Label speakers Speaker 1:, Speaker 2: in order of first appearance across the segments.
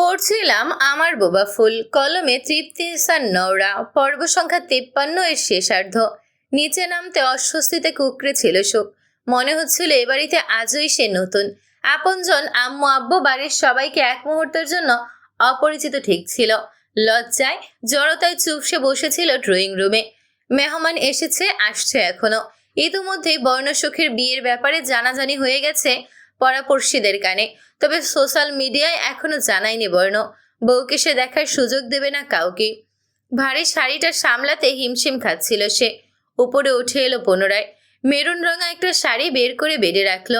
Speaker 1: পড়ছিলাম আমার বোবা ফুল, কলমে তৃপ্তি ইসান নওরা, পর্ব সংখ্যা তেপ্পান্ন এর শেষার্ধ। নিচে নামতে অস্বস্তিতে কুকড়ে ছিল শোক। মনে হচ্ছিল এ বাড়িতে আজই সে নতুন। আপনজন আম্মু আব্বু বাড়ির সবাইকে এক মুহূর্তের জন্য অপরিচিত ঠিক ছিল। লজ্জায়, জড়তায় চুপসে বসেছিল ড্রয়িং রুমে। মেহমান এসেছে, আসছে এখনও। ইতিমধ্যেই বর্ণসুখের বিয়ের ব্যাপারে জানাজানি হয়ে গেছে। পরাপর্শীদের কানে। তবে সোশ্যাল মিডিয়ায় এখনও জানায়নি বর্ণ। বউকে সে দেখার সুযোগ দেবে না কাউকে। ভারী শাড়িটা সামলাতে হিমশিম খাচ্ছিল সে। উপরে উঠে এলো পুনরায়। মেরুন রঙা একটা শাড়ি বের করে বেডে রাখল।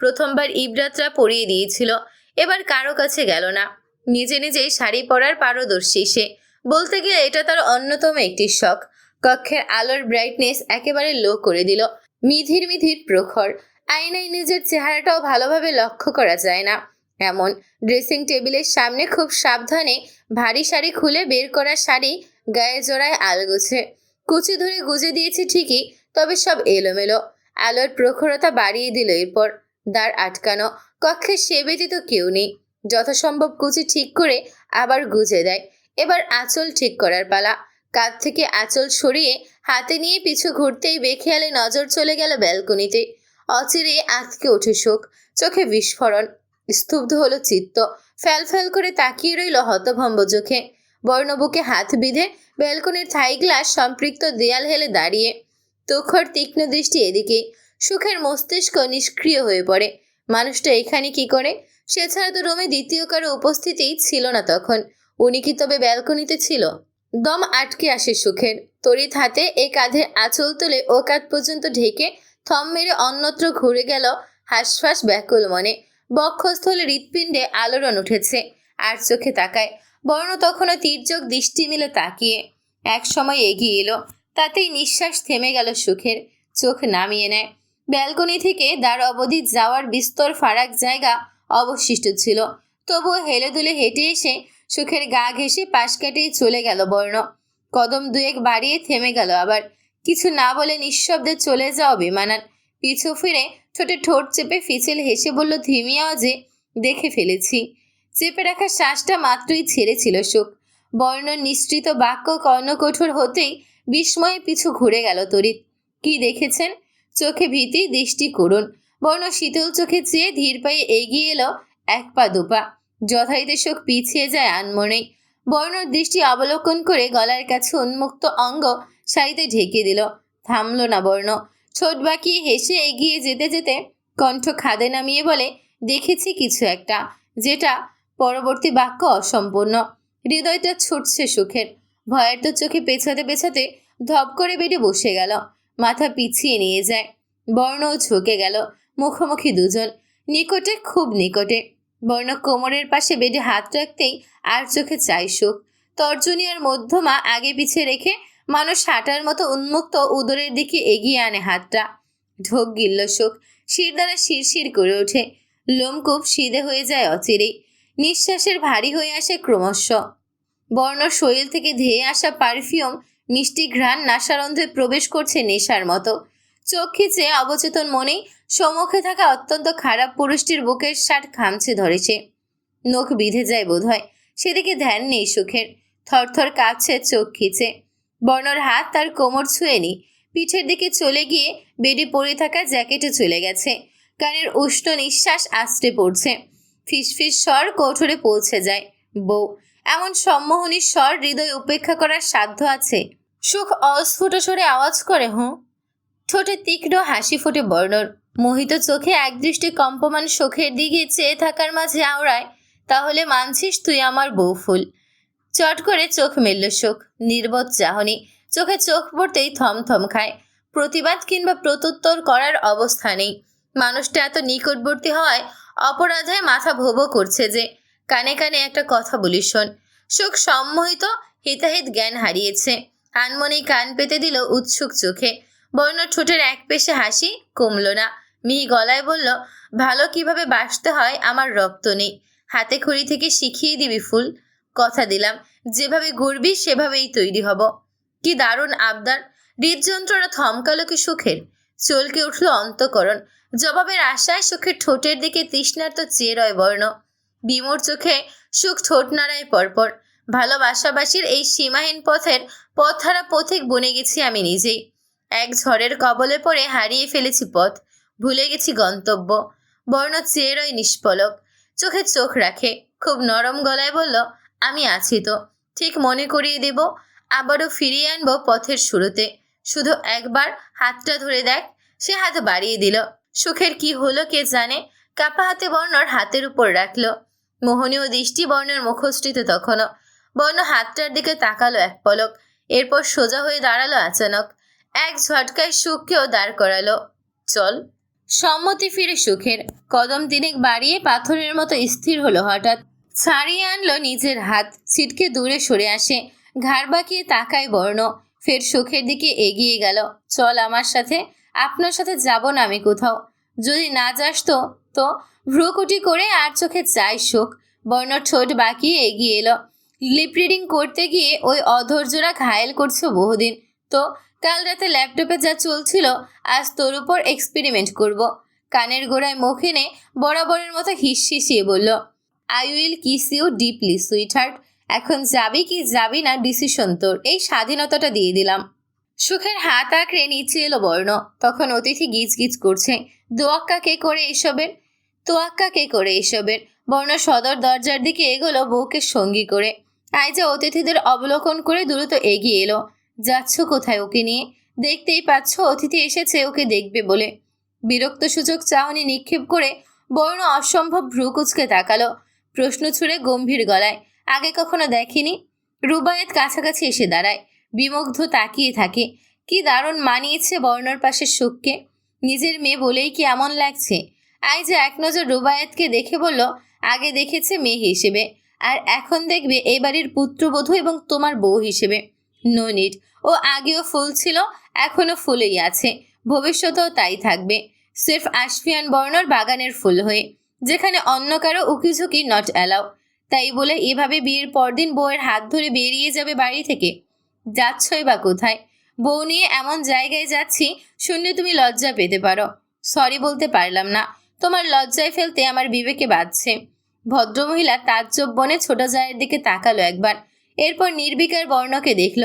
Speaker 1: প্রথমবার ইবরাতরা পরিয়ে দিয়েছিল। এবার কারও কাছে গেল না। নিজে নিজেই শাড়ি পরার পারদর্শী সে। বলতে গেলে এটা তার অন্যতম একটি শখ। কক্ষের আলোর ব্রাইটনেস একেবারে লো করে দিল। মিধির মিধির প্রখর। আয়নায় নিজের চেহারাটাও ভালোভাবে লক্ষ্য করা যায় না। এমন ড্রেসিং টেবিলের সামনে খুব সাবধানে ভারী শাড়ি খুলে বের করা শাড়ি গায়ে জোড়ায় আলগোছে। কুচি ধরে গুজে দিয়েছে ঠিকই, তবে সব এলোমেলো। আলোর প্রখরতা বাড়িয়ে দিল এরপর। দ্বার আটকানো, কক্ষে সে ব্যতীত কেউ নেই। যথাসম্ভব কুচি ঠিক করে আবার গুজে দেয়। এবার আঁচল ঠিক করার পালা। কাঁধ থেকে আঁচল সরিয়ে হাতে নিয়ে পিছু ঘুরতেই বেখেয়ালে নজর চলে গেল ব্যালকনিতে। অচিরে আঁতকে ওঠে শোক। চোখে বিস্ফোরণ, স্তব্ধ হলো চিত্ত। ফ্যাল ফ্যাল করে তাকিয়ে রইল হতভম্ব চোখে। বর্ণবুকে হাত বিঁধে ব্যালকনির থাই গ্লাস সম্পৃক্ত দেয়াল হেলে দাঁড়িয়ে। তুখর তীক্ষ্ণ দৃষ্টি এদিকে। সুখের মস্তিষ্ক নিষ্ক্রিয় হয়ে পড়ে। মানুষটা এখানে কি করে? সে ছাড়া তো রোমে দ্বিতীয় কারও উপস্থিতিই ছিল না তখন। উনি কি তবে ব্যালকনিতে ছিল? দম আটকে আসে সুখের। তড়িৎ হাতে এ কাঁধে আঁচল তুলে ও কাঁধ পর্যন্ত ঢেকে থম মেরে অন্যত্র ঘুরে গেল হাঁসফাঁস ব্যাকুল মনে। বক্ষস্থলে হৃৎপিণ্ডে আলোড়ন উঠেছে, আর চোখে তাকায়। বর্ণ তখনও তীর্যক দৃষ্টি মিলে তাকিয়ে। এক সময় এগিয়ে এলো, তাতেই নিঃশ্বাস থেমে গেল সুখের, চোখ নামিয়ে নেয়। ব্যালকনি থেকে দ্বার অবধি যাওয়ার বিস্তর ফারাক জায়গা অবশিষ্ট ছিল। তবুও হেলে দুলে হেঁটে এসে সুখের গা ঘেঁষে পাশ কাটিয়ে চলে গেল বর্ণ। কদম দুয়েক বাড়িয়ে থেমে গেল আবার। কিছু না বলে নিঃশব্দে চলে যাও বিমানান পিছু ফিরে ঠোঁটে ঠোঁট চেপে ফিচেল হেসে বলল, ধিমি আওয়াজে দেখে ফেলেছি। চেপে রাখা শ্বাসটা মাত্রই ছেড়েছিল সুখ। বর্ণ নিশ্চিত বাক্য কর্ণকঠোর হতেই বিস্ময়ে পিছু ঘুরে গেল তড়িৎ। কি দেখেছেন? চোখে ভীতি, দৃষ্টি করুন। বর্ণ শীতল চোখে চেয়ে ধীর পায়ে এগিয়ে এলো এক পা দুপা যথাইতে শোক পিছিয়ে যায় আনমনেই। বর্ণর দৃষ্টি অবলোকন করে গলার কাছে উন্মুক্ত অঙ্গ শাড়িতে ঢেকে দিল। থামলো না বর্ণ। ছোট হেসে এগিয়ে যেতে যেতে কণ্ঠ খাদে নামিয়ে বলে, দেখেছি কিছু একটা, যেটা পরবর্তী বাক্য অসম্পূর্ণ। হৃদয়টা ছুটছে সুখের। ভয়ের তো চোখে পেছাতে পেছাতে ধপ করে বেডে বসে গেল। মাথা পিছিয়ে নিয়ে যায়। বর্ণও ঝুঁকে গেল। মুখোমুখি দুজন। নিকটে খুব নিকটে। বর্ণ কোমরের পাশে বেডে হাত রাখতেই আর চোখে চাই সুখ। তর্জনী মধ্যমা আগে পিছিয়ে রেখে মানুষ হাঁটার মতো উন্মুক্ত উদরের দিকে এগিয়ে আনে হাতটা। ঢোক গিল্ল শোক, শির দ্বারা শিরশির করে ওঠে। লোমকূপ সিদে হয়ে যায় অচিরেই, নিঃশ্বাসের ভারী হয়ে আসে ক্রমশ। বর্ণ শরীর থেকে ধেয়ে আসা পারফিউম মিষ্টি ঘ্রাণ নাসারন্ধ্রে প্রবেশ করছে নেশার মতো। চোখ খিচে অবচেতন মনেই সম্মুখে থাকা অত্যন্ত খারাপ পুরুষটির বুকের শার্ট খামছে ধরেছে নখ বিঁধে যায় বোধহয়, সেদিকে ধ্যান নেই সুখের। থরথর কাঁপছে, চোখ খিচে। বর্ণর হাত তার কোমর ছুঁয়েনি পিঠের দিকে চলে গিয়ে বেডে পড়ে থাকা জ্যাকেটে চলে গেছে। কানের উষ্ণ নিঃশ্বাস আশ্রে পড়ছে। ফিসফিস স্বর কঠোরে পৌঁছে যায়। বউ, এমন সম্মোহনী স্বর হৃদয় উপেক্ষা করার সাধ্য আছে? সুখ অস্ফুট স্বরে আওয়াজ করে, হুঁ? ঠোঁটে তীক্ষ্ণ হাসি ফোটে বর্ণর। মোহিত চোখে একদৃষ্টি কম্পমান সুখের দিকে চেয়ে থাকার মাঝে আওড়ায়, তাহলে মানছিস তুই আমার বউ ফুল চট করে চোখ মেলল শোক, নির্বোধ চাহনি। চোখে চোখ পড়তেই থমথম খায়। প্রতিবাদ কিংবা প্রত্যুত্তর করার অবস্থা নেই। মানুষটা এত নিকটবর্তী হওয়ায় অপরাধে মাথা ভোবো করছে যে, কানে কানে একটা কথা বলি শোন। সুখ সম্মোহিত, হিতাহিত জ্ঞান হারিয়েছে। আনমনেই কান পেতে দিল উৎসুক চোখে। বর্ণ ঠোঁটের এক পেশে হাসি কমল না। মিহি গলায় বলল, ভালো কীভাবে বাসতে হয়, আমার রক্ত নেই। হাতে খড়ি থেকে শিখিয়ে দিবি ফুল। কথা দিলাম, যেভাবে ঘুরবি সেভাবেই তৈরি হব। কি দারুণ আবদার। হৃদযন্ত্রণা থমকালো কি সুখের। চলকে উঠল অন্তকরণ। জবাবের আশায় সুখের ঠোঁটের দিকে তৃষ্ণার্ত চেয়ে রয় বর্ণ। বিমোর চোখে সুখ ঠোঁট নাড়ায় পরপর। ভালোবাসাবাসীর এই সীমাহীন পথের পথহারা পথিক বনে গেছি আমি নিজেই। এক ঝড়ের কবলে পড়ে হারিয়ে ফেলেছি পথ। ভুলে গেছি গন্তব্য। বর্ণ চেয়েরই নিষ্পলক চোখে চোখ রাখে। খুব নরম গলায় বলল আমি আছি তো। ঠিক মনে করিয়ে দেব, আবারও ফিরিয়ে আনব পথের শুরুতে। শুধু একবার হাতটা ধরে দেখ, সে হাত বাড়িয়ে দিল। সুখের কি হলো কে জানে? কাপা হাতে বর্ণর হাতের উপর রাখল। মোহনীয় দৃষ্টি বর্ণের মুখশ্রীতে তখনও। বর্ণ হাতটার দিকে তাকালো এক পলক, এরপর সোজা হয়ে দাঁড়াল আচানক। এক ঝটকায় সুখকেও দাঁড় করালো। চল। সম্মতি ফিরে সুখের। কদম তিনেক বাড়িয়ে পাথরের মতো স্থির হলো হঠাৎ। ছাড়িয়ে আনলো নিজের হাত। ছিটকে দূরে সরে আসে। ঘাড় বাঁকিয়ে তাকায় বর্ণ। ফের সুখের দিকে এগিয়ে গেল। চল আমার সাথে, আপনার সাথে যাব না আমি কোথাও। যদি না যাস তো তো ভ্রুকুটি করে আর চোখে চাই সুখ। বর্ণ ঠোঁট বাঁকিয়ে এগিয়ে এলো। লিপ রিডিং করতে গিয়ে ওই অধৈর্যরা ঘায়েল করছে বহুদিন। তো, কাল রাতে ল্যাপটপে যা চলছিল, আজ তোর উপর এক্সপেরিমেন্ট করব। কানের গোড়ায় মুখ এনে বরাবরের মতো হিসিয়ে বলল I will kiss you deeply sweetheart এখন যাবি কি যাবি না ডিসিশন তোর। এই স্বাধীনতাটা দিয়ে দিলাম। সুখের হাত আঁকড়ে নিচে এলো বর্ণ। তখন অতিথি গিজ গিজ করছে। দোয়াক্কা কে করে এসবের? তোয়াক্কা কে করে এসবের? বর্ণ সদর দরজার দিকে এগোলো বউকে সঙ্গী করে। আইজা অতিথিদের অবলোকন করে দ্রুত এগিয়ে এলো। যাচ্ছ কোথায় ওকে নিয়ে? দেখতেই পাচ্ছ অতিথি এসেছে ওকে দেখবে বলে। বিরক্ত সূচক চাহনি নিক্ষেপ করে বর্ণ অসম্ভব ভ্রুকুচকে তাকালো। প্রশ্ন ছুড়ে গম্ভীর গলায়, আগে কখনো দেখেনি? রুবায়েত কাছাকাছি এসে দাঁড়ায়, বিমুগ্ধ তাকিয়ে থাকে, কি দারুণ মানিয়েছে বর্ণর পাশের সুখকে। নিজের মেয়ে বলেই কি এমন লাগছে? আই যে এক নজর রুবায়েতকে দেখে বলল, আগে দেখেছে মেয়ে হিসেবে, আর এখন দেখবে এই বাড়ির পুত্রবধূ এবং তোমার বউ হিসেবে। নো নিড, ও আগেও ফুল ছিল এখনও ফুলেই আছে, ভবিষ্যতেও তাই থাকবে। সির্ফ আশফিয়ান বর্ণর বাগানের ফুল হয়ে যেখানে অন্য কারও উকিঝুঁকি নট অ্যালাউ তাই বলে এভাবে বিয়ের পরদিন বউয়ের হাত ধরে বেরিয়ে যাবে বাড়ি থেকে। যাচ্ছই বা কোথায়? বউ নিয়ে এমন জায়গায় যাচ্ছি শুনলে তুমি লজ্জা পেতে পারো। সরি বলতে পারলাম না। তোমার লজ্জায় ফেলতে আমার বিবেকে বাজছে ভদ্রমহিলা তার তাজ্জব বনে ছোট জায়ের দিকে তাকালো একবার। এরপর নির্বিকার বর্ণকে দেখল।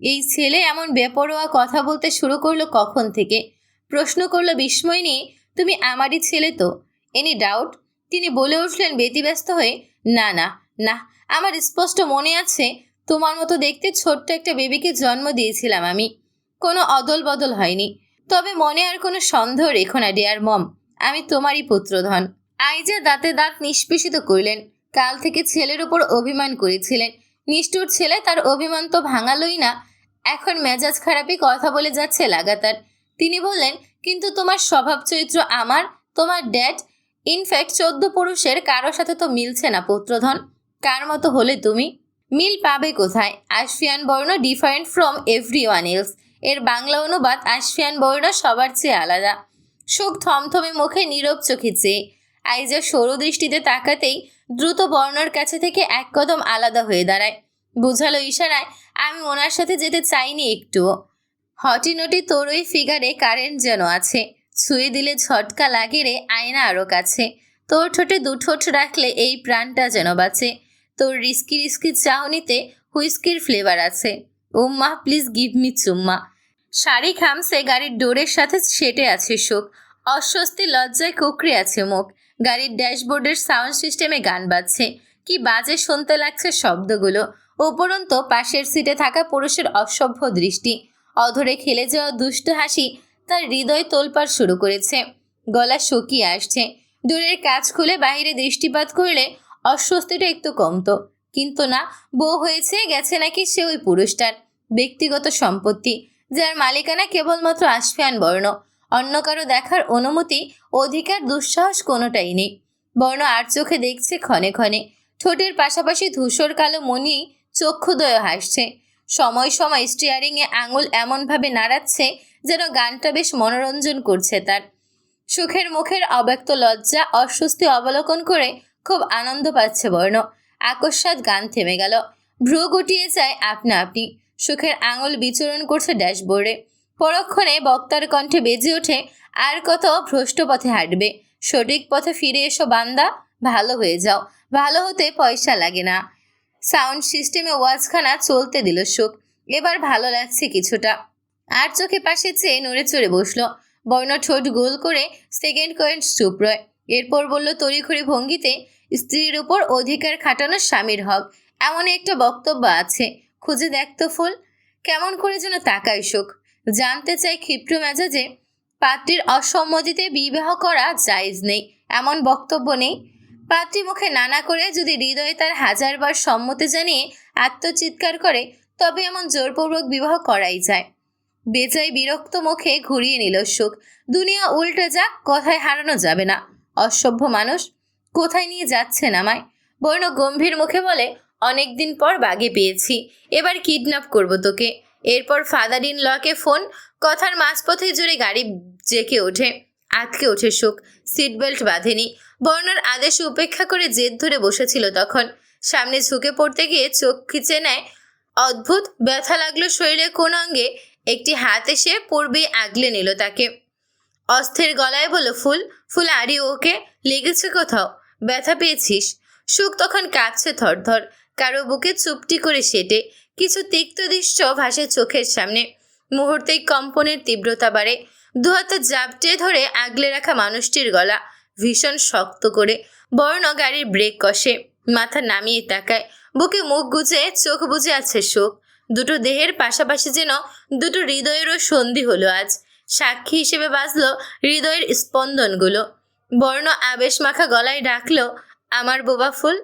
Speaker 1: এই ছেলে এমন বেপরোয়া কথা বলতে শুরু করল কখন থেকে? প্রশ্ন করল বিস্ময় নিয়ে, তুমি আমারই ছেলে তো? এনি ডাউট তিনি বলে উঠলেন ব্যতিব্যস্ত হয়ে, না না না, আমার স্পষ্ট মনে আছে, তোমার মতো দেখতে ছোট্ট একটা বেবিকে জন্ম দিয়েছিলাম আমি। কোনো অদল বদল হয়নি। তবে মনে আর কোনো সন্দেহ রেখো না, ডিয়ার মম, আমি তোমারই পুত্রধন। আইজা দাঁতে দাঁত নিষ্পেষিত করলেন। কাল থেকে ছেলের উপর অভিমান করেছিলেন। নিষ্ঠুর ছেলে তার অভিমান তো ভাঙালোই না। এখন মেজাজ খারাপই কথা বলে যাচ্ছে লাগাতার। তিনি বললেন, কিন্তু তোমার স্বভাব চরিত্র আমার, তোমার ড্যাড ইনফ্যাক্ট চোদ্দ পুরুষের কারও সাথে তো মিলছে না, পুত্রধন। কার মতো হলে তুমি? মিল পাবে কোথায়? আশফিয়ান born different from everyone else. এর বাংলা অনুবাদ আশফিয়ান বর্ণ সবার চেয়ে আলাদা। সুখ থমথমে মুখে, নীরব চোখে চেয়ে। আইজা সরু দৃষ্টিতে তাকাতেই দ্রুত বর্ণর কাছে থেকে এক কদম আলাদা হয়ে দাঁড়ায়। বুঝালো ইশারায়, আমি ওনার সাথে যেতে চাইনি একটুও। হটিনটি তোর ওই ফিগারে কারেন্ট যেন আছে। ছুঁয়ে দিলে ঝটকা লাগে রে, আয়না আরও কাছে। তোর ঠোঁটে দু ঠোঁট রাখলে এই প্রাণটা যেন বাঁচে। তোর রিস্কি রিস্কি চাহনিতে হুইস্কির ফ্লেভার আছে। উম্মা, প্লিজ গিভ মি চুম্মা। শাড়ি খামসে গাড়ির ডোরের সাথে সেটে আছে শোক। অস্বস্তি, লজ্জায় কুকড়ে আছে মুখ। গাড়ির ড্যাশবোর্ডের সাউন্ড সিস্টেমে গান বাজছে। কি বাজে শুনতে লাগছে শব্দগুলো। উপরন্ত পাশের সিটে থাকা পুরুষের অসভ্য দৃষ্টি। অধরে খেলে যাওয়া দুষ্ট হাসি তার হৃদয় তোলপাড় শুরু করেছে। গলা শুকিয়ে আসছে। দূরের কাজ খুলে বাইরে দৃষ্টিপাত করলে অস্বস্তিটা একটু কমতো। কিন্তু না, বউ হয়েছে, গেছে নাকি সে ওই পুরুষটার। ব্যক্তিগত সম্পত্তি, যার মালিকানা কেবলমাত্র আশফিয়ান বর্ণ। অন্য কারও দেখার অনুমতি, অধিকার, দুঃসাহস কোনোটাই নেই। বর্ণ আর চোখে দেখছে ক্ষণে ক্ষণে। ঠোঁটের পাশাপাশি ধূসর কালো মনি চক্ষুদয় হাসছে। সময় সময় স্টিয়ারিংয়ে আঙুল এমনভাবে নাড়াচ্ছে যেন গানটা বেশ মনোরঞ্জন করছে তার। সুখের মুখের অব্যক্ত লজ্জা, অস্বস্তি অবলোকন করে খুব আনন্দ পাচ্ছে বর্ণ। আকস্মাৎ গান থেমে গেল। ভ্রু গুটিয়ে যায় আপনা আপনি। সুখের আঙুল বিচরণ করছে ড্যাশবোর্ডে। পরক্ষণে বক্তার কণ্ঠে বেজে ওঠে, আর কত ভ্রষ্ট পথে হাঁটবে। সঠিক পথে ফিরে এসো বান্দা, ভালো হয়ে যাও। ভালো হতে পয়সা লাগে না। সাউন্ড সিস্টেমে ওয়াজখানা চলতে দিল সুখ। এবার ভালো লাগছে কিছুটা। আর চোখে পাশে চেয়ে নড়ে চড়ে বসল। বর্ণ ঠোঁট গোল করে সেকেন্ড কয়েন্ট চুপ রয়। এরপর বলল, তড়িঘড়ি ভঙ্গিতে স্ত্রীর উপর অধিকার খাটানো স্বামীর হক। এমন একটা বক্তব্য আছে। খুঁজে দেখতো ফুল। কেমন করে যেন তাকায় শোক। জানতে চাই ক্ষিপ্র মেজাজে, পাত্রীর অসম্মতিতে বিবাহ করা জায়েজ নেই। এমন বক্তব্য নেই। পাত্রী মুখে নানা করে যদি হৃদয়ে তার হাজারবার সম্মতি জানিয়ে আত্মচিৎকার করে, তবে এমন জোরপূর্বক বিবাহ করাই যায়। বেজায় বিরক্ত মুখে ঘুরিয়ে নিল সুখ। দুনিয়া উল্টে যাক, কথায় হারানো যাবে না। অসভ্য মানুষ কোথায় নিয়ে যাচ্ছেন আমায়? বর্ণ গম্ভীর মুখে বলে, অনেকদিন পর বাগে পেয়েছি, এবার কিডন্যাপ করব তোকে। এরপর ফাদার ইন লকে ফোন, কথার মাঝপথে জোরে গাড়ি জেকে ওঠে আটকে ওঠে সুখ, সিট বেল্ট বাঁধেনি। বর্ণার আদেশে উপেক্ষা করে জেদ ধরে বসেছিল তখন। সামনে ঝুঁকে পড়তে গিয়ে চোখ খিচে নেয়, অদ্ভুত, ব্যথা লাগল শরীরে কোন অঙ্গে একটি হাত এসে পূর্বেই আগলে নিল তাকে। অস্থির গলায় বলল, ফুল ফুল, আরি ওকে, লেগেছে কোথাও? ব্যথা পেয়েছিস? সুখ তখন কাঁপছে থরথর, কারও বুকে চুপটি করে সেটে, কিছু তিক্ত দৃশ্য ভাসে চোখের সামনে। মুহূর্তেই কম্পনের তীব্রতা বাড়ে, দুহাতে জাপটে ধরে আগলে রাখা মানুষটির গলা ভীষণ শক্ত করে বর্ণ গাড়ির ব্রেক কষে, মাথা নামিয়ে তাকায়, বুকে মুখ গুজে চোখ বুজে আছে শোক দুটো দেহের পাশাপাশি যেন দুটো হৃদয়েরও সন্ধি হলো আজ। সাক্ষী হিসেবে বাজলো হৃদয়ের স্পন্দনগুলো। বর্ণ আবেশ মাখা গলায় ডাকলো, আমার বোবা ফুল